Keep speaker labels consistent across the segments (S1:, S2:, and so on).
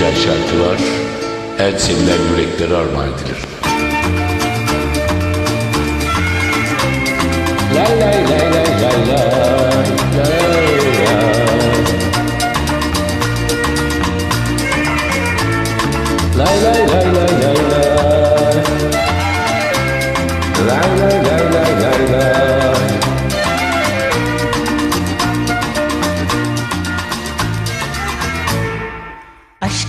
S1: güzel şarkılar en sevilen yüreklere armağan edilir.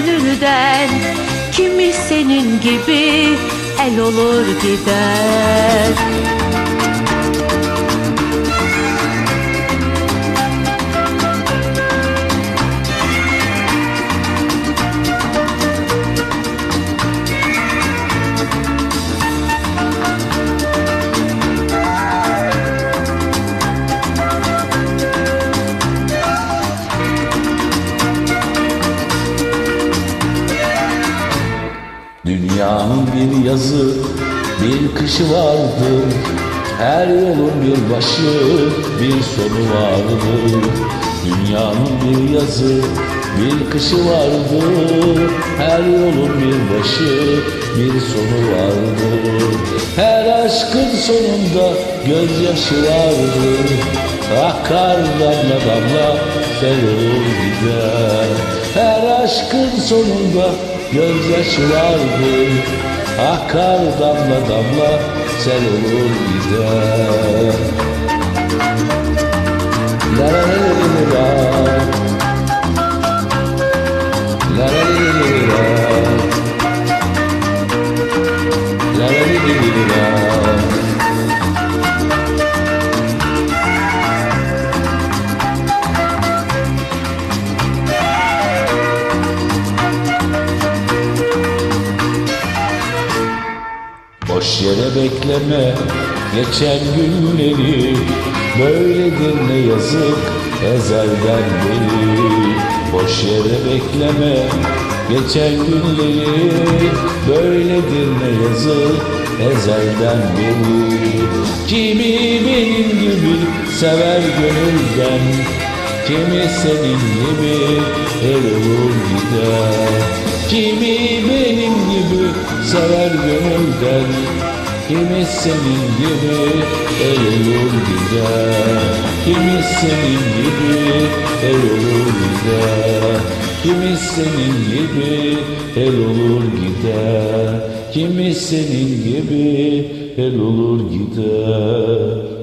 S2: gönülden Kimi senin gibi el olur gider
S1: Dünyanın bir yazı, bir kışı vardır. Her yolun bir başı, bir sonu vardır. Dünyanın bir yazı, bir kışı vardır. Her yolun bir başı, bir sonu vardır. Her aşkın sonunda gözyaşı vardır. Akar damla damla, sel olur gider. Her aşkın sonunda gözyaşı vardır Akar damla damla sel olur gider la la la yere bekleme. Geçen günleri Böyledir ne yazık ezelden beri Boş yere bekleme. Geçen günleri Böyledir ne yazık ezelden beri Kimi benim gibi sever gönülden Kimi senin gibi el olur gider. Kimi benim gibi sever gönülden Kimi senin gibi el olur gider Kimi senin gibi el olur gider Kimi senin gibi el olur gider Kimi senin gibi el olur gider